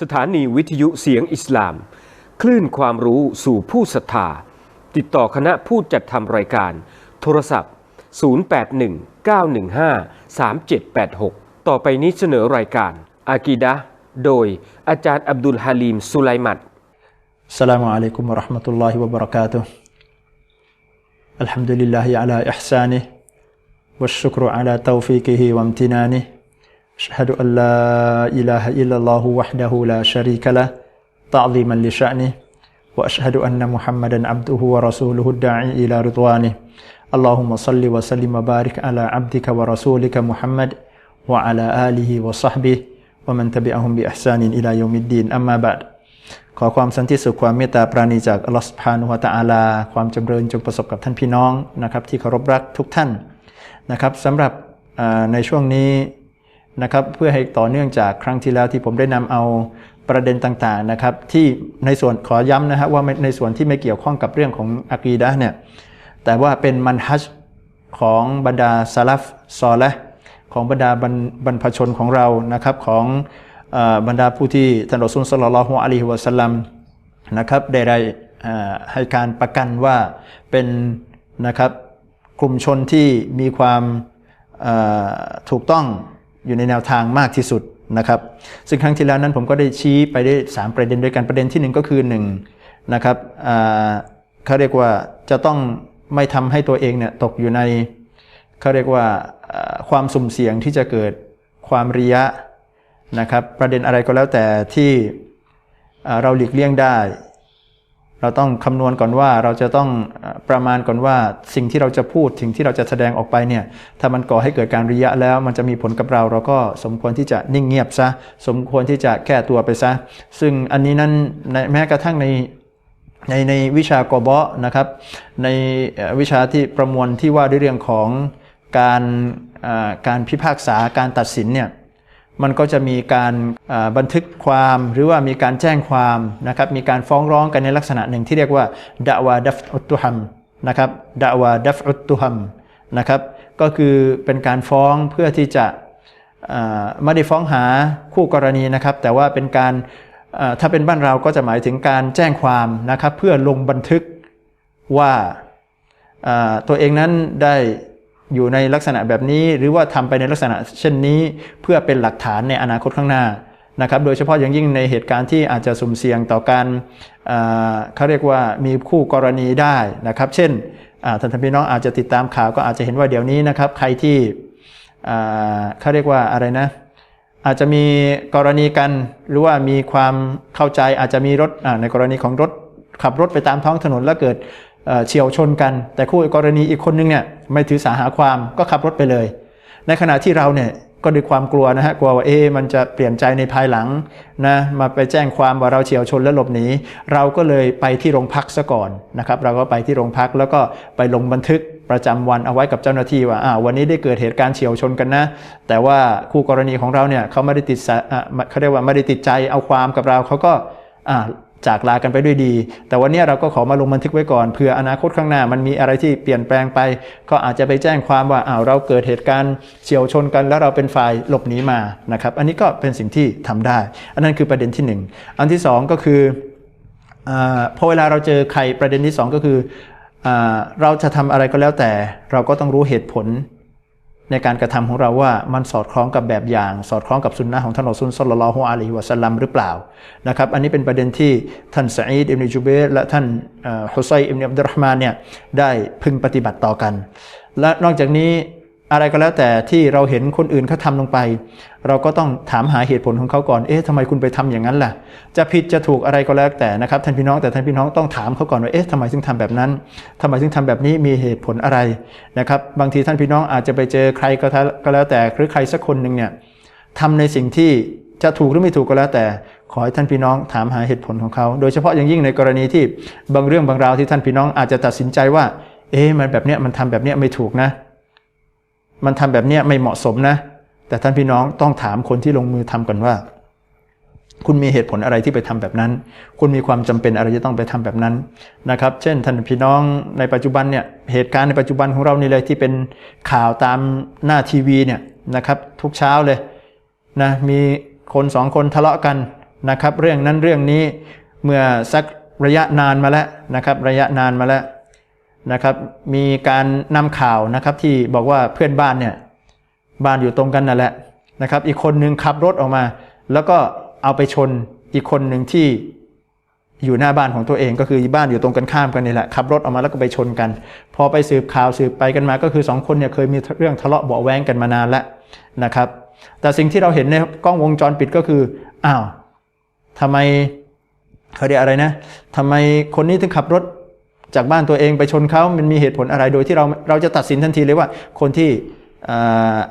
สถานีวิทยุเสียงอิสลาม คลื่นความรู้สู่ผู้ศรัทธา ติดต่อคณะผู้จัดทำรายการ โทรศัพท์ 0819153786 ต่อไปนี้เสนอรายการ อากีดะห์โดยอาจารย์อับดุลฮาลีมสุไลมัด السلام عليكم ورحمة الله وبركاته الحمد لله على إحسانه والشكر على توفيقه وامتنانه أشهد أن لا إله إلا الله وحده لا شريك له تعظيما لشأنه وأشهد أن محمدا عبده ورسوله الداعي إلى رضوانه. اللهم صل وسلم وبارك على عبدك ورسولك محمد وعلى آله وصحبه ومن تبعهم بإحسان إلى يوم الدين. أما بعد ขอความสันติสุขความเมตตาปราณีจากอัลลอฮฺสุบฮานุฮฺตะอาลา ความจำเริญจงประสบกับท่านพี่น้องนะครับที่เคารพรักทุกท่านนะครับสำหรับในช่วงนี้ นะครับเพื่อให้ต่อเนื่องจากครั้งที่แล้วที่ผมได้นำเอาประเด็นต่างๆนะครับที่ในส่วนขอย้ำนะฮะว่าในส่วนที่ไม่เกี่ยวข้องกับเรื่องของอะกีดะเนี่ยแต่ว่าเป็นมันฮัจของบรรดาซาลฟซอและของบรรดาบรรบรพชนของเรานะครับของอบรรดาผู้ที่ท่านรอซูลสลลัลลอฮุอะลัยฮิวะสัลลัมนะครับได้ได้ให้การประกันว่าเป็นนะครับกลุ่มชนที่มีความถูกต้อง อยู่ในแนวทางมากที่สุดนะครับ ซึ่งครั้งที่แล้วนั้นผมก็ได้ชี้ไปได้ 3 ประเด็นด้วยกันประเด็นที่ 1 ก็คือ1นะครับเขาเรียกว่าจะต้องไม่ทำให้ตัวเองเนี่ยตกอยู่ในเขาเรียกว่าความสุ่มเสี่ยงที่จะเกิดความริยะนะครับ ประเด็นอะไรก็แล้วแต่ที่เราหลีกเลี่ยงได้ เราต้องคำนวณก่อนว่าเราจะต้องประมาณก่อนว่าสิ่งที่เราจะพูดสิ่งที่เราจะแสดงออกไปเนี่ยถ้ามันก่อให้เกิดการริยะแล้ว มันจะมีผลกับเรา เราก็สมควรที่จะนิ่งเงียบซะสมควรที่จะแก้ตัวไปซะ ซึ่งอันนี้นั้นในแม้กระทั่งในในในวิชากอบะนะครับในวิชาที่ประมวลที่ว่าด้วยเรื่องของการการพิพากษาการตัดสินเนี่ย มันก็จะมีการบันทึกความหรือว่ามีการแจ้งความนะครับมีการฟ้องร้องกันในลักษณะหนึ่งที่เรียกว่าดะวาดัฟอุตุฮัมนะครับดะวาดัฟอุตุฮัมนะครับก็คือเป็นการฟ้องเพื่อที่จะไม่ได้ฟ้องหาคู่กรณีนะครับ แต่ว่าเป็นการถ้าเป็นบ้านเราก็จะหมายถึงการแจ้งความนะครับ เพื่อลงบันทึกว่าตัวเองนั้นได้ อยู่ในลักษณะแบบนี้ หรือว่าทำไปในลักษณะเช่นนี้ เพื่อเป็นหลักฐานในอนาคตข้างหน้านะครับ โดยเฉพาะอย่างยิ่งในเหตุการณ์ที่อาจจะสุ่มเสี่ยงต่อการเขาเรียกว่ามีคู่กรณีได้นะครับ เช่นท่านพี่น้องอาจจะติดตามข่าวก็อาจจะเห็นว่าเดี๋ยวนี้นะครับ ใครที่เขาเรียกว่าอะไรนะอาจจะมีกรณีกันหรือว่ามีความเข้าใจอาจจะมีรถในกรณีของรถขับรถไปตามท้องถนนแล้วเกิดเอ่อเฉียวชนกัน แต่คู่กรณีอีกคนนึงเนี่ย ไม่ถือสาหาความก็ขับรถไปเลย ในขณะที่เราเนี่ยก็ด้วยความกลัวนะฮะกลัวว่าเอ๊มันจะเปลี่ยนใจในภายหลังนะมาไปแจ้งความว่าเราเฉียวชนและหลบหนีเราก็เลยไปที่โรงพักซะก่อนนะครับเราก็ไปที่โรงพักแล้วก็ไปลงบันทึกประจำวันเอาไว้กับเจ้าหน้าที่ว่าอ่าวันนี้ได้เกิดเหตุการณ์เฉียวชนกันนะ แต่ว่าคู่กรณีของเราเนี่ยเขาไม่ได้ติดสะอะเขาเรียกว่าไม่ได้ติดใจเอาความกับเราเขาก็อ่า จากลากันไปด้วยดี แต่วันนี้เราก็ขอมาลงบันทึกไว้ก่อนเผื่ออนาคตข้างหน้ามันมีอะไรที่เปลี่ยนแปลงไป ก็อาจจะไปแจ้งความว่าอ้าวเราเกิดเหตุการณ์เฉียวชนกัน แล้วเราเป็นฝ่ายหลบหนีมานะครับ อันนี้ก็เป็นสิ่งที่ทำได้ อันนั้นคือประเด็นที่หนึ่งอันที่สองก็คืออพอเวลาเราเจอใครประเด็นที่สองก็คืออเราจะทำอะไรก็แล้วแต่ เราก็ต้องรู้เหตุผล ในการกระทำของเราว่ามันสอดคล้องกับแบบอย่าง สอดคล้องกับสุนนะของท่านอัสุลลัลลอฮุอะลัยฮิวะสัลลัมหรือเปล่านะครับอันนี้เป็นประเด็นที่ท่านสอีดอิบนจุเบและท่านฮุซัยอิบนอับดุลรห์มานเนี่ยได้พึงปฏิบัติต่อกัน และนอกจากนี้อะไรก็แล้วแต่ที่เราเห็นคนอื่นเขาทำลงไป เราก็ต้องถามหาเหตุผลของเขาก่อน เอ๊ะทำไมคุณไปทำอย่างนั้นล่ะ จะผิดจะถูกอะไรก็แล้วแต่นะครับท่านพี่น้องแต่ท่านพี่น้องต้องถามเขาก่อนว่า เอ๊ะทำไมถึงทำแบบนั้นทำไมถึงทำแบบนี้มีเหตุผลอะไรนะครับ บางทีท่านพี่น้องอาจจะไปเจอใครก็ก็แล้วแต่หรือใครสักคนหนึ่งเนี่ยทำในสิ่งที่จะถูกหรือไม่ถูกก็แล้วแต่ขอให้ท่านพี่น้องถามหาเหตุผลของเขา โดยเฉพาะอย่างยิ่งในกรณีที่บางเรื่องบางราวที่ท่านพี่น้องอาจจะตัดสินใจว่า เอ๊ะมันแบบเนี้ยมันทำแบบเนี้ยไม่ถูกนะ มันทำแบบเนี้ยไม่เหมาะสมนะ แต่ท่านพี่น้องต้องถามคนที่ลงมือทำก่อนว่า คุณมีเหตุผลอะไรที่ไปทำแบบนั้น คุณมีความจำเป็นอะไรจะต้องไปทำแบบนั้นนะครับ เช่นท่านพี่น้องในปัจจุบันเนี่ยเหตุการณ์ในปัจจุบันของเรานี่เลยที่เป็นข่าวตามหน้าทีวีเนี่ยนะครับทุกเช้าเลยนะมีคนสองคนทะเลาะกันนะครับ เรื่องนั้นเรื่องนี้เมื่อสักระยะนานมาแล้วนะครับ ระยะนานมาแล้วนะครับ มีการนำข่าวนะครับที่บอกว่าเพื่อนบ้านเนี่ย บ้านอยู่ตรงกันนั่นแหละนะครับ อีกคนหนึ่งขับรถออกมา แล้วก็เอาไปชนอีกคนหนึ่งที่อยู่หน้าบ้านของตัวเองก็คือบ้านอยู่ตรงกันข้ามกันนี่แหละขับรถออกมาแล้วก็ไปชนกัน พอไปสืบข่าวสืบไปกันมา ก็คือสองคนเนี่ยเคยมีเรื่องทะเลาะเบาแว้งกันมานานแล้วนะครับ แต่สิ่งที่เราเห็นในกล้องวงจรปิดก็คืออ้าวทำไมเขาเรียกอะไรนะทำไมคนนี้ถึงขับรถจากบ้านตัวเองไปชนเขามันมีเหตุผลอะไรโดยที่เราเราจะตัดสินทันทีเลยว่าคนที่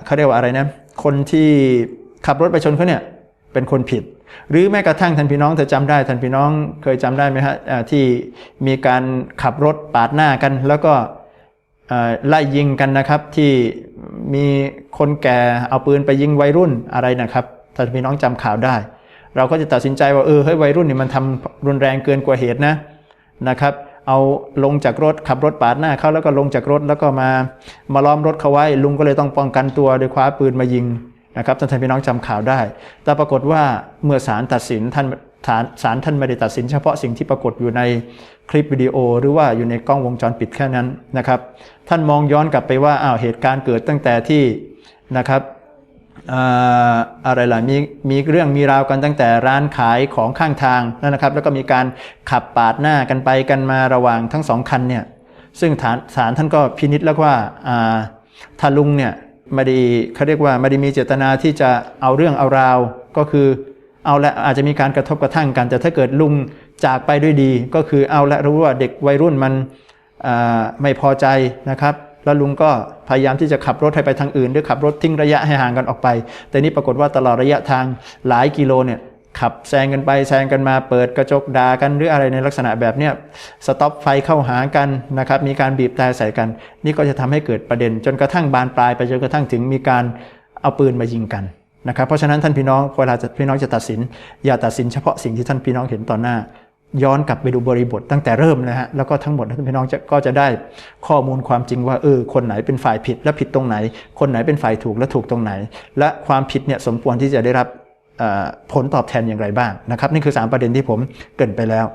เขาเรียกว่าอะไรนะ คนที่ขับรถไปชนเขาเนี่ยเป็นคนผิด หรือแม้กระทั่งท่านพี่น้องเธอจำได้ท่านพี่น้องเคยจำได้ไหมฮะที่มีการขับรถปาดหน้ากัน แล้วก็ไล่ยิงกันนะครับที่มีคนแก่เอาปืนไปยิงวัยรุ่นอะไรนะครับท่านพี่น้องจำข่าวได้ เราก็จะตัดสินใจว่าเออเฮ้ยวัยรุ่นนี่มันทำรุนแรงเกินกว่าเหตุนะนะครับ เอาลงจากรถขับรถปาดหน้าเขาแล้วก็ลงจากรถแล้วก็มามาล้อมรถเขาไว้ ลุงก็เลยต้องป้องกันตัวโดยคว้าปืนมายิงนะครับท่านพี่น้องจำข่าวได้ แต่ปรากฏว่าเมื่อศาลตัดสินท่านศาลศาลท่านไม่ได้ตัดสินเฉพาะสิ่งที่ปรากฏอยู่ในคลิปวิดีโอ หรือว่าอยู่ในกล้องวงจรปิดแค่นั้นนะครับ ท่านมองย้อนกลับไปว่าอ้าวเหตุการณ์เกิดตั้งแต่ที่นะครับ อะไรล่ะมีมีเรื่องมีราวกันตั้งแต่ร้านขายของข้างทางนะครับ แล้วก็มีการขับปาดหน้ากันไปกันมาระหว่างทั้งสองคันเนี่ยซึ่งฐานศาลท่านก็พินิษแล้วว่าอ่าลุงเนี่ยไม่ได้เขาเรียกว่าไม่ได้มีเจตนาที่จะเอาเรื่องเอาราวก็คือเอาละอาจจะมีการกระทบกระทั่งกัน แต่ถ้าเกิดลุงจากไปด้วยดี ก็คือเอาละรู้ว่าเด็กวัยรุ่นมันไม่พอใจนะครับ แล้วลุงก็พยายามที่จะขับรถให้ไปทางอื่นหรือขับรถทิ้งระยะให้ห่างกันออกไป แต่นี่ปรากฏว่าตลอดระยะทางหลายกิโลเนี่ยขับแซงกันไปแซงกันมาเปิดกระจกด่ากันหรืออะไรในลักษณะแบบเนี้ยสต็อปไฟเข้าหากันนะครับมีการบีบแต่ใส่กัน นี่ก็จะทำให้เกิดประเด็น จนกระทั่งบานปลายไปจนกระทั่งถึงมีการเอาปืนมายิงกันนะครับเพราะฉะนั้นท่านพี่น้องเวลาจะพี่น้องจะตัดสิน อย่าตัดสินเฉพาะสิ่งที่ท่านพี่น้องเห็นต่อหน้า ย้อนกลับไปดูบริบทตั้งแต่เริ่มนะฮะแล้วก็ทั้งหมดท่านพี่น้องจะก็จะได้ข้อมูลความจริงว่าเออคนไหนเป็นฝ่ายผิดและผิดตรงไหน คนไหนเป็นฝ่ายถูกและถูกตรงไหน และความผิดเนี่ยสมควรที่จะได้รับออผลตอบแทนอย่างไรบ้างนะครับนี่คือ 3 ประเด็นที่ผมเกินไปแล้ว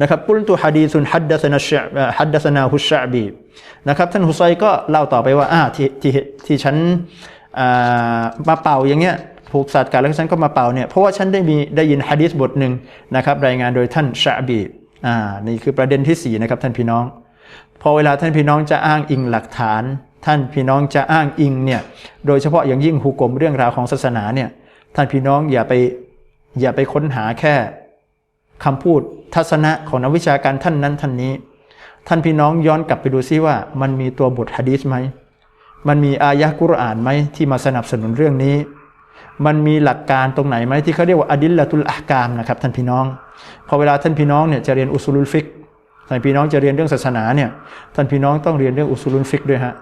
นะครับกุลตุฮะดีซุนฮัดดัสนาชฮัดดัสนาฮุชะบีนะครับท่านฮุไซก็เล่าต่อไปว่าอ่าที่ที่ที่ฉันมาเป่าอย่างเงี้ย ถูกสัตว์กัดแล้วฉันก็มาเป่าเนี่ยเพราะว่าฉันได้มีได้ยินฮะดีษบทหนึ่งนะครับรายงานโดยท่านชะบีอ่านี่คือประเด็นที่สี่นะครับท่านพี่น้อง พอเวลาท่านพี่น้องจะอ้างอิงหลักฐาน ท่านพี่น้องจะอ้างอิงเนี่ยโดยเฉพาะอย่างยิ่งหุกกลมเรื่องราวของศาสนาเนี่ยท่านพี่น้องอย่าไปอย่าไปค้นหาแค่คำพูดทัศนะของนักวิชาการท่านนั้นท่านนี้ ท่านพี่น้องย้อนกลับไปดูซิว่ามันมีตัวบทฮะดีษไหมมันมีอายะกุรอานไหมที่มาสนับสนุนเรื่องนี้ มันมีหลักการตรงไหนไหมที่เขาเรียกว่าอดิลละตุลอากามนะครับท่านพี่น้อง พอเวลาท่านพี่น้องเนี่ยจะเรียนอุซูลุลฟิกท่านพี่น้องจะเรียนเรื่องศาสนาเนี่ยท่านพี่น้องต้องเรียนเรื่องอุซูลุลฟิกด้วยฮะ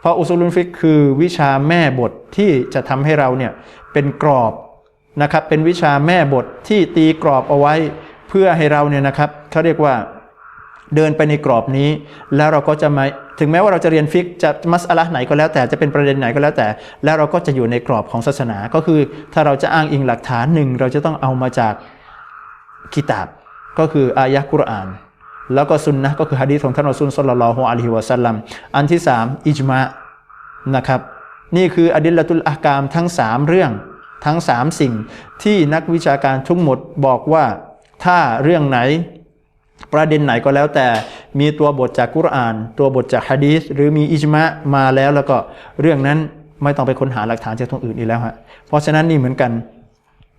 เพราะอุซูลุลฟิกคือวิชาแม่บทที่จะทำให้เราเนี่ยเป็นกรอบนะครับเป็นวิชาแม่บทที่ตีกรอบเอาไว้เพื่อให้เราเนี่ยนะครับเขาเรียกว่าเดินไปในกรอบนี้ แล้วเราก็จะมา ถึงแม้ว่าเราจะเรียนฟิกจะมัสอะละห์ไหนก็แล้วแต่จะเป็นประเด็นไหนก็แล้วแต่ แล้วเราก็จะอยู่ในกรอบของศาสนา ก็คือถ้าเราจะอ้างอิงหลักฐานหนึ่งเราจะต้องเอามาจากกิตาบ ก็คืออายะกุรอาน แล้วก็ซุนนะก็คือฮะดีษของท่านรอซูลศ็อลลัลลอฮุอะลัยฮิวะซัลลัมอันที่สามอิจมะนะครับ นี่คืออดิลละตุลอากามทั้ง 3 เรื่องทั้ง 3 สิ่งที่นักวิชาการทุกหมดบอกว่าถ้าเรื่องไหน ประเด็นไหนก็แล้วแต่มีตัวบทจากกุรอาน ตัวบทจากฮะดีษหรือมีอิจมะมาแล้วแล้วก็เรื่องนั้นไม่ต้องไปค้นหาหลักฐานจากตรงอื่นอีกแล้วฮะเพราะฉะนั้นนี่เหมือนกัน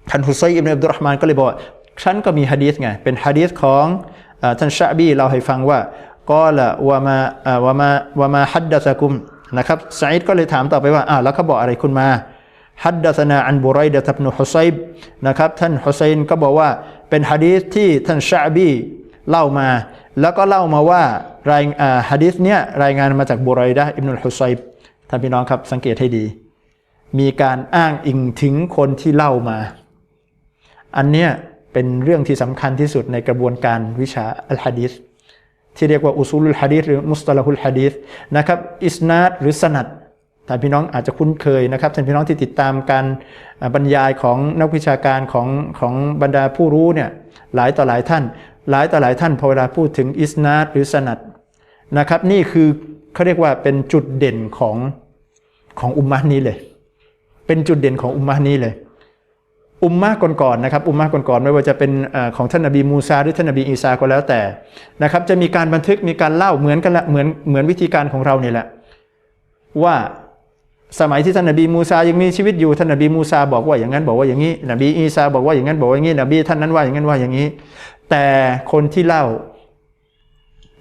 ท่านฮุซัยอิบนอับดุลรอฮ์มานก็เลยบอกฉันก็มีฮะดีษไงเป็นฮะดีษของท่านชะบีเราให้ฟังว่าก็ละวะมาวะมาวะมาฮัดดะซะกุมนะครับซะอีดก็เลยถามต่อไปว่าอ้าวแล้วเขาบอกอะไรคุณมาฮัดดัสนาอันบุไรดะตับนุฮุซัยบนะครับท่านฮุซัยนก็บอกว่าเป็นฮะดีษที่ท่านชะบี เล่ามา แล้วก็เล่ามาว่ารายอ่าฮะดีษเนี้ยรายงานมาจากบุไรดะอิบนุลฮุซัยบท่านพี่น้องครับสังเกตให้ดี มีการอ้างอิงถึงคนที่เล่ามา อันเนี้ยเป็นเรื่องที่สำคัญที่สุดในกระบวนการวิชาอัลฮะดีษที่เรียกว่าอุซูลุลฮะดีษหรือมุสตละฮุลฮะดีษนะครับอิสนาดหรือสนัดท่านพี่น้องอาจจะคุ้นเคยนะครับท่านพี่น้องที่ติดตามการบรรยายของนักวิชาการของของบรรดาผู้รู้เนี่ยหลายต่อหลายท่าน หลายต่อหลายท่านพอเวลาพูดถึงอิสนาดหรือสนัดนะครับ นี่คือเขาเรียกว่าเป็นจุดเด่นของของอุมมะนี้เลย เป็นจุดเด่นของอุมมะนี้เลย อุมมะก่อนๆนะครับ อุมมะก่อนๆไม่ว่าจะเป็นของท่านนบีมูซาหรือท่านนบีอีสาก็แล้วแต่นะครับ จะมีการบันทึกมีการเล่าเหมือนกันละเหมือนเหมือนวิธีการของเราเนี่ยแหละว่าสมัยที่ท่านนบีมูซายังมีชีวิตอยู่ท่านนบีมูซาบอกว่าอย่างนั้นบอกว่าอย่างนี้ นบีอีสาบอกว่าอย่างนั้นบอกว่าอย่างนี้ นบีท่านนั้นว่าอย่างนั้นว่าอย่างนี้ แต่คนที่เล่า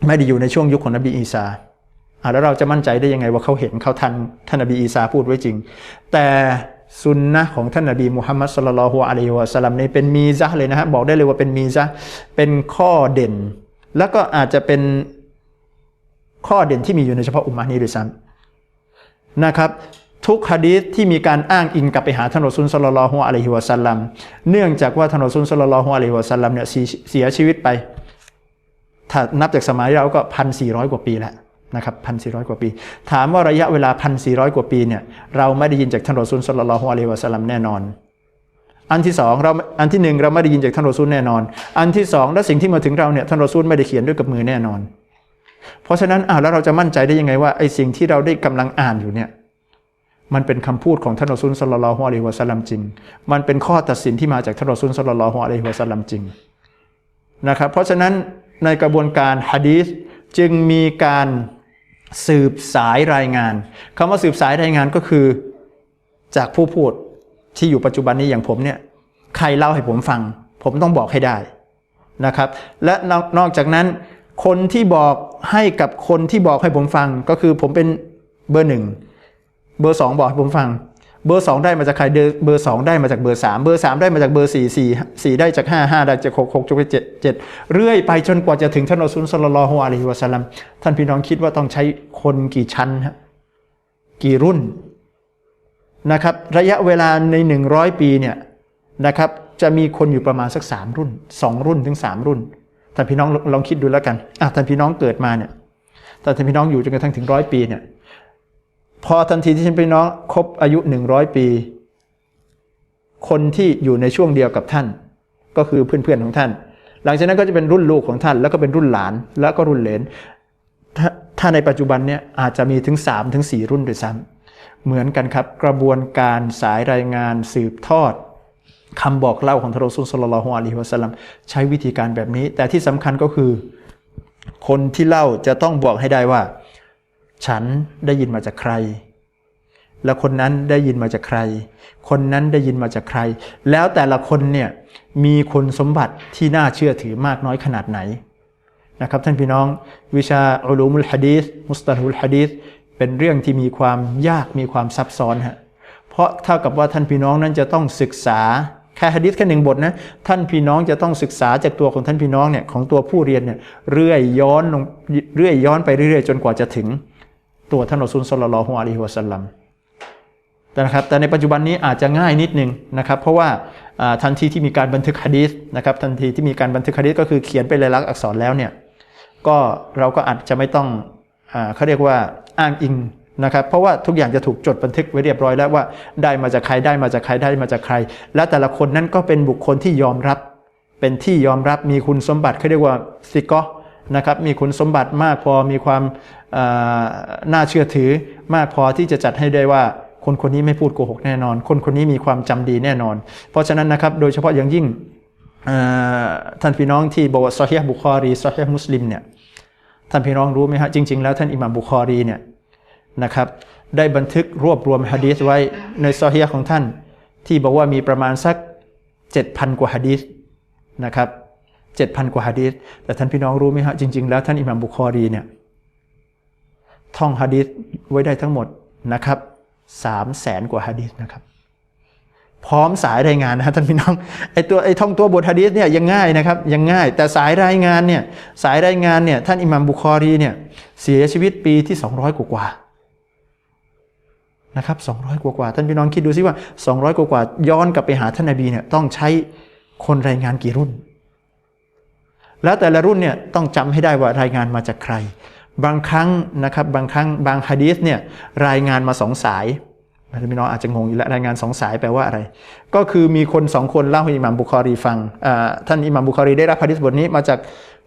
ไม่ได้อยู่ในช่วงยุคของนบีอีสาอะแล้วเราจะมั่นใจได้ยังไงว่าเขาเห็นเขาทันท่านนบีอีสาพูดไว้จริง แต่สุนนะของท่านนบีมุฮัมมัดสุลลัลฮุอะลัยฮิวะสัลลัมนี่เป็นมีซะเลยนะฮะบอกได้เลยว่าเป็นมีซะเป็นข้อเด่น แล้วก็อาจจะเป็นข้อเด่นที่มีอยู่ในเฉพาะอุมมะนี้ด้วยซ้ำนะครับ ทุกฮะดีษที่มีการอ้างอิงกลับไปหาท่านรอซูลสลลัลลอฮุอะลัยฮิวะสัลลัมเนื่องจากว่าท่านรอซูลสลลัลลอฮุอะลัยฮิวะสัลลัมเนี่ยเสียชีวิตไป ถ้านับจากสมัยเราก็พันสี่ร้อยกว่าปีแล้วนะครับพันสี่ร้อยกว่าปี ถามว่าระยะเวลาพันสี่ร้อยกว่าปีเนี่ยเราไม่ได้ยินจากท่านรอซูลสลลัลลอฮุอะลัยฮิวะสัลลัมแน่นอน อันที่สองเราอันที่หนึ่งเราไม่ได้ยินจากท่านรอซูลแน่นอน อันที่สองและสิ่งที่มาถึงเราเนี่ยท่านรอซูลไม่ได้เขียนด้วยกับมือแน่นอน เพราะฉะนั้นอ้าวแล้วเราจะมั่นใจได้ยังไงว่าไอ้สิ่งที่เราได้กำลังอ่านอยู่เนี่ย มันเป็นคำพูดของท่านรอซูลสลลัลอฮุอะลัยฮิวะสัลลัมจริง มันเป็นข้อตัดสินที่มาจากท่านรอซูลสลลัลอฮุอะลัยฮิวะสัลลัมจริงนะครับ เพราะฉะนั้นในกระบวนการฮะดีษจึงมีการสืบสายรายงานคำว่าสืบสายรายงานก็คือจากผู้พูดที่อยู่ปัจจุบันนี้อย่างผมเนี่ยใครเล่าให้ผมฟัง ผมต้องบอกให้ได้นะครับ และนอกจากนั้นคนที่บอกให้กับคนที่บอกให้ผมฟังก็คือผมเป็นเบอร์หนึ่ง เบอร์สองบอกให้ผมฟัง เบอร์สองได้มาจากใครเบอร์สองได้มาจากเบอร์สามเบอร์สามได้มาจากเบอร์สี่สี่สี่ได้จากห้าห้าได้จากหกหกจนไปเจ็ดเจ็ดเรื่อยไปจนกว่าจะถึงท่านอซูลสลลัลลอฮุอะลัยฮิวะสัลลัมท่านพี่น้องคิดว่าต้องใช้คนกี่ชั้นฮะกี่รุ่นนะครับระยะเวลาในหนึ่งร้อยปีเนี่ยนะครับจะมีคนอยู่ประมาณสักสามรุ่นสองรุ่นถึงสามรุ่นท่านพี่น้องลองลองคิดดูแล้วกันอะท่านพี่น้องเกิดมาเนี่ยแต่ท่านพี่น้องอยู่จนกระทั่งถึงร้อยปีเนี่ย พอทันทีที่ฉันพี่น้องครบอายุหนึ่งร้อยปี คนที่อยู่ในช่วงเดียวกับท่าน ก็คือเพื่อนๆของท่าน หลังจากนั้นก็จะเป็นรุ่นลูกของท่าน แล้วก็เป็นรุ่นหลานแล้วก็รุ่นเหลนถ้าถ้าในปัจจุบันเนี่ยอาจจะมีถึง3ถึง4รุ่นด้วยซ้ำเหมือนกันครับกระบวนการสายรายงานสืบทอดคำบอกเล่าของทรสุลสลลัลลอฮุอะลัยฮิวะสัลลัมใช้วิธีการแบบนี้ แต่ที่สำคัญก็คือ คนที่เล่าจะต้องบอกให้ได้ว่า ฉันได้ยินมาจากใคร แล้วคนนั้นได้ยินมาจากใคร คนนั้นได้ยินมาจากใคร แล้วแต่ละคนเนี่ยมีคุณสมบัติที่น่าเชื่อถือมากน้อยขนาดไหนนะครับท่านพี่น้องวิชาอุลูมุลฮะดีษมุสตะฮุลฮะดีษเป็นเรื่องที่มีความยากมีความซับซ้อนฮะเพราะเท่ากับว่าท่านพี่น้องนั้นจะต้องศึกษาแค่ฮะดีษแค่หนึ่งบทนะท่านพี่น้องจะต้องศึกษาจากตัวของท่านพี่น้องเนี่ยของตัวผู้เรียนเนี่ยเรื่อยย้อนลงเรื่อยย้อนไปเรื่อยๆ จนกว่าจะถึง ตัวท่านรอซูลสลลัลฮุอะลัยฮิวะสัลลัมแต่นะครับแต่ในปัจจุบันนี้อาจจะง่ายนิดนึงนะครับ เพราะว่าทันทีที่มีการบันทึกฮะดีษนะครับทันทีที่มีการบันทึกฮะดีษก็คือเขียนเป็นลายลักษณ์อักษรแล้วเนี่ยก็เราก็อาจจะไม่ต้องอเขาเรียกว่าอ้างอิงนะครับเพราะว่าทุกอย่างจะถูกจดบันทึกไว้เรียบร้อยแล้วว่าได้มาจากใครได้มาจากใครได้มาจากใคร และแต่ละคนนั้นก็เป็นบุคคลที่ยอมรับ เป็นที่ยอมรับมีคุณสมบัติเขาเรียกว่าซิกอ นะครับมีคุณสมบัติมากพอมีความน่าเชื่อถือมากพอที่จะจัดให้ได้ว่าคนคนนี้ไม่พูดโกหกแน่นอน คนคนนี้มีความจำดีแน่นอน เพราะฉะนั้นนะครับโดยเฉพาะอย่างยิ่งท่านพี่น้องที่บอกว่าซอฮีบุคอรีซอฮีมุสลิมเนี่ยท่านพี่น้องรู้ไหมฮะจริง ๆ แล้วท่านอิหม่ามบุคอรีเนี่ยนะครับได้บันทึกรวบรวมฮะดีษไว้ในซอฮีของท่าน ที่บอกว่ามีประมาณสัก 7,000 กว่าฮะดีษนะครับ 7,000 กว่าฮะดีษแต่ท่านพี่น้องรู้ไหมฮะจริง ๆ แล้วท่านอิหม่ามบุคอรีเนี่ยท่องฮะดีษไว้ได้ทั้งหมดนะครับสามแสนกว่าฮะดีษนะครับ พร้อมสายรายงานนะท่านพี่น้องไอตัวไอท่องตัวบทฮะดีษเนี่ยยังง่ายนะครับยังง่าย แต่สายรายงานเนี่ยสายรายงานเนี่ยท่านอิหมัมบุคอรีเนี่ยเสียชีวิตปีที่ 200 กว่ากว่านะครับ200กว่ากว่าท่านพี่น้องคิดดูซิว่า 200 กว่ากว่าย้อนกลับไปหาท่านนบีเนี่ยต้องใช้คนรายงานกี่รุ่น แล้วแต่ละรุ่นเนี่ยต้องจำให้ได้ว่ารายงานมาจากใคร บางครั้งนะครับบางครั้งบางฮะดีษเนี่ยรายงานมาสองสายท่านพี่น้องอาจจะงงอยู่แล้วรายงานสองสายแปลว่าอะไร ก็คือมีคนสองคนเล่าให้อิหม่ามบุคอรีฟังท่านอิหม่ามบุคอรีได้รับฮะดีษบทนี้มาจาก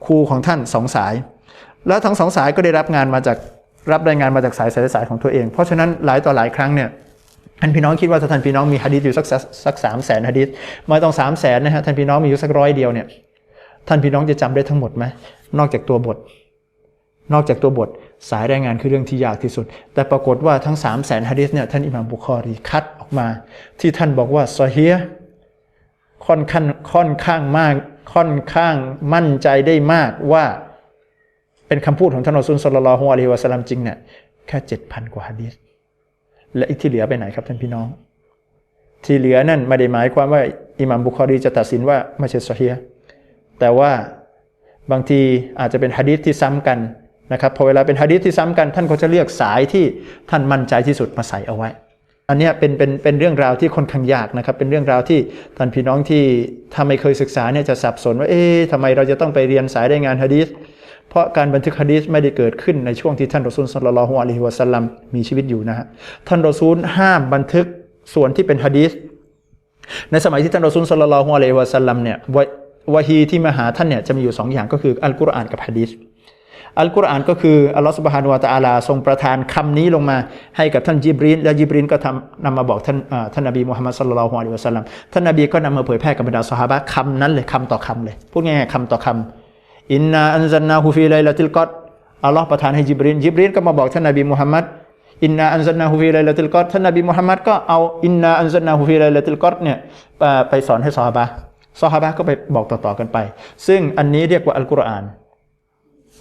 ครูของท่านสองสาย แล้วทั้งสองสายก็ได้รับงานมาจากรับรายงานมาจากสายสายสายของตัวเอง เพราะฉะนั้นหลายต่อหลายครั้งเนี่ยท่านพี่น้องคิดว่าถ้าท่านพี่น้องมีฮะดีษอยู่สักสักสามแสนฮะดีษไมาต้องสามแสนนะฮะท่านพี่น้องมีอยู่สักร้อยเดียวเนี่ย ท่านพี่น้องจะจำได้ทั้งหมดไหมนอกจากตัวบท นอกจากตัวบทสายรายงานคือเรื่องที่ยากที่สุด แต่ปรากฏว่าทั้ง3 0 0แสนฮะดีษเนี่ยท่านอิหม่ามบุคอรีคัดออกมา ที่ท่านบอกว่าซอฮียค่อนข้างค่อนข้างมาก ค่อนข้างมั่นใจได้มากว่าเป็นคำพูดของท่านอซูลสลลัลลฮุอะลัยฮิวะสัลลัมจริงเนี่ยแค่เจ็ดพันกว่าฮะดีษและอีกที่เหลือไปไหนครับท่านพี่น้อง ที่เหลือนั่นไม่ได้หมายความว่าอิหม่ามบุคอรีจะตัดสินว่าไม่ใช่ซอฮีย แต่ว่าบางทีอาจจะเป็นฮะดีษที่ซ้ำกันนะครับพอเวลาเป็นฮะดีษที่ซ้ำกัน ท่านก็จะเลือกสายที่ท่านมั่นใจที่สุดมาใส่เอาไว้ อันนี้เป็นเป็นเป็นเรื่องราวที่ค่อนข้างยากนะครับ เป็นเรื่องราวที่ท่านพี่น้องที่ถ้าไม่เคยศึกษาเนี่ยจะสับสนว่าเอ๊ะทำไมเราจะต้องไปเรียนสายรายงานฮะดีษเพราะการบันทึกฮะดีษไม่ได้เกิดขึ้นในช่วงที่ท่านรอซูลสัลลัลฮุอะลัยฮิวะสัลลัมมีชีวิตอยู่นะฮะท่านรอซูลห้ามบันทึกส่วนที่เป็นฮะดีษในสมัยที่ท่านรอซูลสัลลัลฮุอะลัยฮิวะสัลลัมเนี่ย วะฮีที่มาหาท่านเนี่ยจะมีอยู่สองอย่างก็คืออัลกุรอานกับฮะดีษอัลกุรอานก็คืออัลลอฮฺสุบฮานุวะตะอาลาทรงประทานคำนี้ลงมาให้กับท่านจิบรีนและจิบรีนก็ทำนำมาบอกท่านอ่าท่านนบีมุฮัมมัดสุลลัลฮุอะลัยฮิวะสัลลัมท่านนบีก็นำมาเผยแพร่กับบรรดาสหายคำนั้นเลยคำต่อคำเลยพูดง่ายๆคำต่อคำอินนาอันซันนาฮูฟีไลลาติลกอดอัลลอฮ์ประทานให้จิบรีนจิบรีนก็มาบอกท่านนบีมุฮัมมัดอินนาอันซันนาฮูฟีไลลาติลกอดท่านนบีมุฮัมมัดก็เอาอินนาอันซันนาฮูฟีไลลาติลกอดเนี่ยไปสอนให้สหาย สหายก็ไปบอกต่อๆกันไป ซึ่งอันนี้เรียกว่าอัลกุรอาน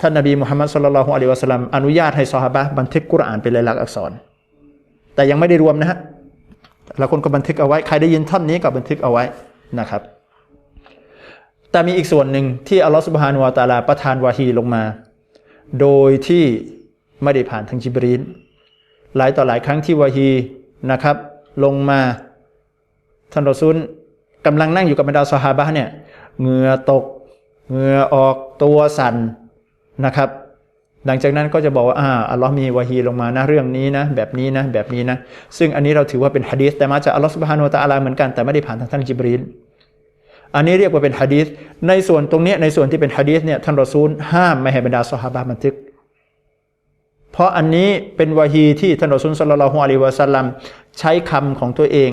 ท่านนบีมุฮัมมัดสุลลัลฮุอะลัยฮิวะสัลลัมอนุญาตให้ซอฮาบะบันทึกกุรอานเป็นลายลักษณ์อักษร แต่ยังไม่ได้รวมนะฮะแล้วคนก็บันทึกเอาไว้ ใครได้ยินท่อนนี้ก็บันทึกเอาไว้นะครับ แต่มีอีกส่วนหนึ่งที่อัลลอฮฺสุบฮานุวะตาลาประทานวาฮีลงมา โดยที่ไม่ได้ผ่านทางจิบรีนหลายต่อหลายครั้งที่วาฮีนะครับ ลงมาท่านรอซูล กำลังนั่งอยู่กับบรรดาซอฮาบะเนี่ยเหงื่อตกเหงื่อออกตัวสั่นนะครับ หลังจากนั้นก็จะบอกว่าอ่าอัลลอฮ์มีวาฮีลงมานะเรื่องนี้นะ แบบนี้นะ แบบนี้นะ ซึ่งอันนี้เราถือว่าเป็นฮะดีษแต่มาจากอัลลอฮ์สุบฮานุตะอาลาเหมือนกันแต่ไม่ได้ผ่านทางท่านจิบรีลอันนี้เรียกว่าเป็นฮะดีษในส่วนตรงนี้ในส่วนที่เป็นฮะดีษเนี่ยท่านรอซูลห้ามไม่ให้บรรดาซอฮาบะบันทึก เพราะอันนี้เป็นวาฮีที่ท่านรอซูลสัลลัลลอฮุอะลัยฮิวะสัลลัมใช้คำของตัวเอง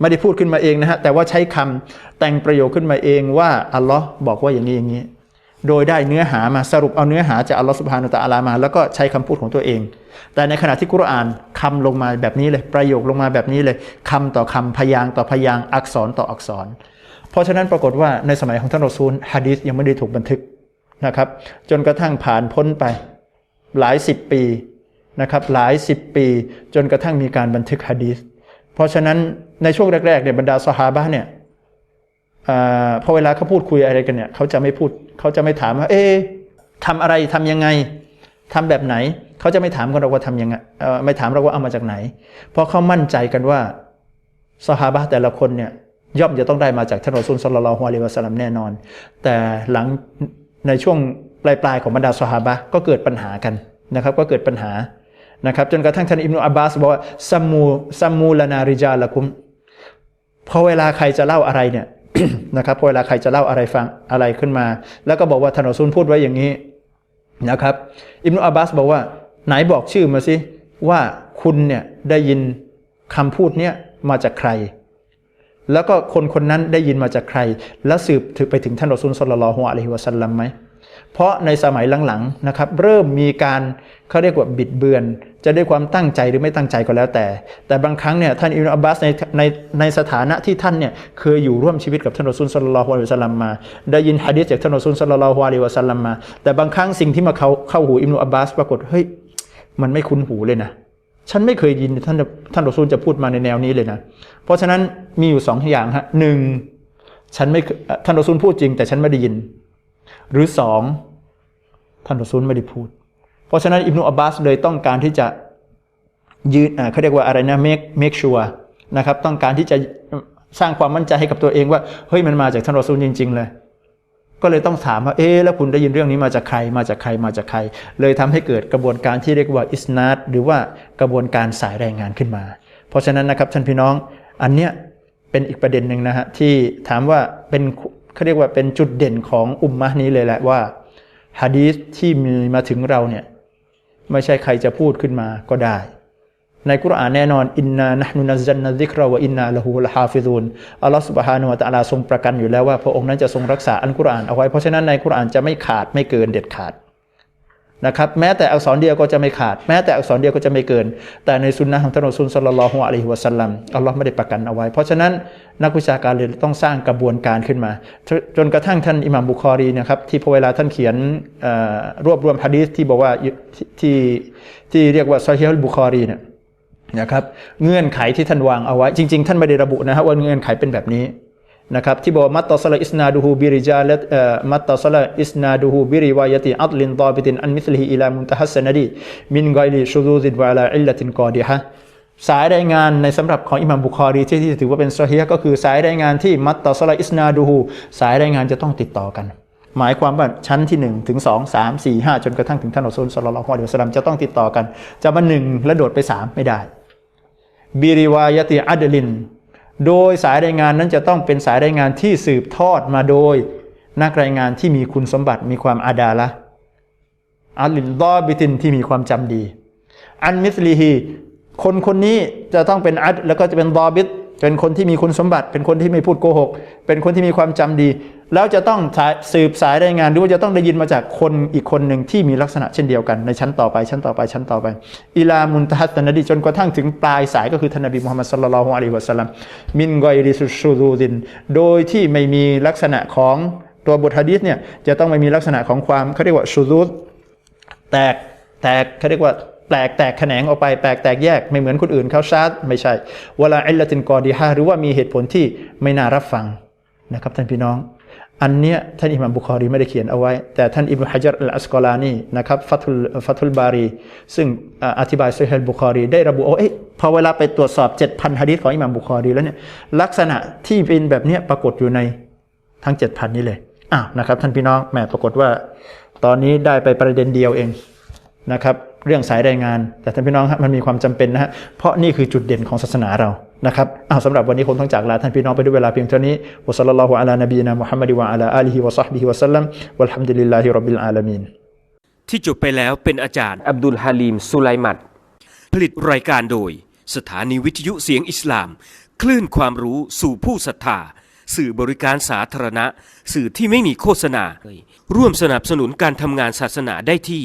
ไม่ได้พูดขึ้นมาเองนะฮะแต่ว่าใช้คำแต่งประโยคขึ้นมาเองว่าอัลลอฮ์บอกว่าอย่างนี้อย่างนี้ โดยได้เนื้อหามาสรุปเอาเนื้อหาจากอัลลอฮฺสุบฮานุตะอาลามา แล้วก็ใช้คำพูดของตัวเอง แต่ในขณะที่กุรอานคำลงมาแบบนี้เลย ประโยคลงมาแบบนี้เลยคำต่อคำพยางต่อพยางอักษรต่ออักษร เพราะฉะนั้นปรากฏว่าในสมัยของท่านรอซูลฮะดีษยังไม่ได้ถูกบันทึกนะครับ จนกระทั่งผ่านพ้นไปหลายสิบปีนะครับหลายสิบปี จนกระทั่งมีการบันทึกฮะดีษ เพราะฉะนั้นในช่วงแรกๆเนี่ยบรรดาสหาบะห์เนี่ยอพอเวลาเขาพูดคุยอะไรกันเนี่ยเขาจะไม่พูดเขาจะไม่ถามว่า เอ๊ะทำอะไรทำยังไงทำแบบไหน เขาจะไม่ถามกันเราว่าทำยังไงไม่ถามเราว่าเอามาจากไหน เพราะเขามั่นใจกันว่าสหาบะห์แต่ละคนเนี่ยย่อมจะต้องได้มาจากท่านรอซูลสัลลัลอฮุอะลัยฮิวะสลัมแน่นอน แต่หลังในช่วงปลายๆของบรรดาสหาบะก็เกิดปัญหากันนะครับ ก็เกิดปัญหา นะครับจนกระทั่งท่านอิบนุอับบาสบอกว่าซัมมูซัมมูลนาริจาละคุมพอเวลาใครจะเล่าอะไรเนี่ยนะครับพอเวลาใครจะเล่าอะไรฟังอะไรขึ้นมา แล้วก็บอกว่าท่านอซูลพูดไว้อย่างนี้นะครับอิบนุอับบาสบอกว่า ไหนบอกชื่อมาสิว่าคุณเนี่ยได้ยินคำพูดเนี่ยมาจากใคร แล้วก็คนคนนั้นได้ยินมาจากใคร แล้วสืบถึงไปถึงท่านรอซูลสุลลัลฮุอะลัยฮิวะสัลลัมไหม เพราะในสมัยหลังๆนะครับเริ่มมีการเขาเรียกว่าบิดเบือน จะด้วยความตั้งใจหรือไม่ตั้งใจก็แล้วแต่ แต่บางครั้งเนี่ยท่านอิบนุอับบาสในในในสถานะที่ท่านเนี่ยเคยอยู่ร่วมชีวิตกับท่านรอซูลสุลลัลฮุอะลัยฮิวะสัลลัมมา ได้ยินฮะดีษจากท่านรอซูลสุลลัลฮุอะลัยฮิวะสัลลัมมา แต่บางครั้งสิ่งที่มาเข้าเข้าหูอิบนุอับบาสปรากฏเฮ้ยมันไม่คุ้นหูเลยนะฉันไม่เคยยินท่านท่านรอซูลจะพูดมาในแนวนี้เลยนะ เพราะฉะนั้นมีอยู่สองอย่างฮะหนึ่งฉันไม่ท่านรอซูลพูดจริง แต่ฉันไม่ได้ยิน หรือสองท่านรอซูลไม่ได้พูด เพราะฉะนั้นอิบนุอับบาสเลยต้องการที่จะยืนเขาเรียกว่าอะไรนะ make make sure นะครับต้องการที่จะสร้างความมั่นใจให้กับตัวเองว่าเฮ้ยมันมาจากท่านรอซูลจริง ๆ เลย ก็เลยต้องถามว่าเอ๊แล้วคุณได้ยินเรื่องนี้มาจากใครมาจากใครมาจากใคร เลยทำให้เกิดกระบวนการที่เรียกว่าอิสนาดหรือว่ากระบวนการสายรายงานขึ้นมา เพราะฉะนั้นนะครับท่านพี่น้องอันเนี้ยเป็นอีกประเด็นหนึ่งนะฮะที่ถามว่าเป็น เขาเรียกว่าเป็นจุดเด่นของอุมมะนี้เลยแหละว่าฮะดีษที่มีมาถึงเราเนี่ยไม่ใช่ใครจะพูดขึ้นมาก็ได้ ในกุรอานแน่นอนอินนานะนุนัซันนะซิกราวะอินนาละหูละฮาฟิซูนอัลลอฮฺสุบฮานุวะตะอาลาทรงประกันอยู่แล้วว่าพระองค์นั้นจะทรงรักษาอันกุรอานเอาไว้เพราะฉะนั้นในกุรอานจะไม่ขาดไม่เกินเด็ดขาด นะครับแม้แต่อักษรเดียวก็จะไม่ขาด แม้แต่อักษรเดียวก็จะไม่เกิน แต่ในสุนนะของท่านอซูลสัลลัลลฮุอะลัยฮิวะสัลลัมอัลลอฮ์ไม่ได้ประกันเอาไว้ เพราะฉะนั้นนักวิชาการเลยต้องสร้างกระบวนการขึ้นมา จนกระทั่งท่านอิหม่ามบุคอรีนะครับที่พอเวลาท่านเขียนรวบรวมฮะดีษที่บอกว่าที่ที่เรียกว่าซอฮีฮ์อัลบุคอรีเนี่ยนะครับเงื่อนไขที่ท่านวางเอาไว้ จริง ๆ ท่านไม่ได้ระบุนะครับว่าเงื่อนไขเป็นแบบนี้ นะครับที่บอกมัตตสลาอิสนาดูฮูบิริจาลเอ่อมัตตสลาอิสนาดูฮูบิริวายติอัตลินตอบิตินอันมิสลิฮิอิลามุนตะฮัสสนดีมินกลิชูดูซิดวะลาอิลลตินกอดีฮะสายรายงานในสำหรับของอิหมัมบุคอรีที่ที่ถือว่าเป็นซอฮีก็คือสายรายงานที่มัตตสลาอิสนาดูฮูสายรายงานจะต้องติดต่อกันหมายความว่าชั้นที่1ถึง2 3 4 5 จนกระทั่งถึงท่านอัลลอฮฺสุลลัลลอฮุอะลัยฮิวะสัลลัมจะต้องติดต่อกัน จะมาหนึ่งแล้วโดดไป 3 ไม่ได้บิริวายติอัดลิน โดยสายรายงานนั้นจะต้องเป็นสายรายงานที่สืบทอดมาโดย นักรายงานที่มีคุณสมบัติมีความอาดาละอัลลินดอบิตินที่มีความจำดี อันมิสลีฮีคนคนนี้จะต้องเป็นอัดแล้วก็จะเป็นดอบิต เป็นคนที่มีคุณสมบัติ เป็นคนที่ไม่พูดโกหก เป็นคนที่มีความจำดี แล้วจะต้องสืบสายรายงานหรือว่าจะต้องได้ยินมาจากคนอีกคนหนึ่งที่มีลักษณะเช่นเดียวกันในชั้นต่อไปชั้นต่อไปชั้นต่อไปอิลามุนตะฮัตตนดีจนกระทั่งถึงปลายสายก็คือท่านนบีมุฮัมมัดสัลลัลลอฮุอะลัยฮิวะสัลลัมมินกอยริสุชูดูดิน โดยที่ไม่มีลักษณะของตัวบทฮะดีษเนี่ยจะต้องไม่มีลักษณะของความเขาเรียกว่าชูดูดแตกแตกเขาเรียกว่า แปลกแตกแขนงออกไปแปลกแตกแยกไม่เหมือนคนอื่นเขาชาร์จไม่ใช่เวลาอิลตินกอดีฮาหรือว่ามีเหตุผลที่ไม่น่ารับฟังนะครับท่านพี่น้องอันเนี้ยท่านอิหม่ามบุคอรีไม่ได้เขียนเอาไว้ แต่ท่านอิบนุฮะจัรอัลอัสกอลานีนะครับฟัตุลฟัตุลบารี ซึ่งอธิบายซอฮีบุคอรีได้ระบุเอาเอ๊ะพอเวลาไปตรวจสอบ 7,000ฮะดีษของอิหม่ามบุคอรีแล้วเนี่ยลักษณะที่เป็นแบบเนี้ยปรากฏอยู่ในทั้ง 7,000 นี้เลยอ้าวนะครับท่านพี่น้องแหมปรากฏว่า ตอนนี้ได้ไปประเด็นเดียวเองนะครับ เรื่องสายรายงาน แต่ท่านพี่น้องครับมันมีความจำเป็นนะฮะเพราะนี่คือจุดเด่นของศาสนาเรานะครับอ้าวสำหรับวันนี้คงต้องจากลาท่านพี่น้องไปด้วยเวลาเพียงเท่านี้วะซัลลัลลอฮุอะลานบีนะมุฮัมมัดวะอะลาอาลีฮิวะซอฮบิฮิวะสัลลัมวัลฮัมดุลิลลาฮิร็อบบิลอาลามีนที่จบไปแล้วเป็นอาจารย์อับดุลฮาลีมสุไลมัดผลิตรายการโดย สถานีวิทยุเสียงอิสลาม คลื่นความรู้สู่ผู้ศรัทธาสื่อบริการสาธารณะ สื่อที่ไม่มีโฆษณา ร่วมสนับสนุนการทำงานศาสนาได้ที่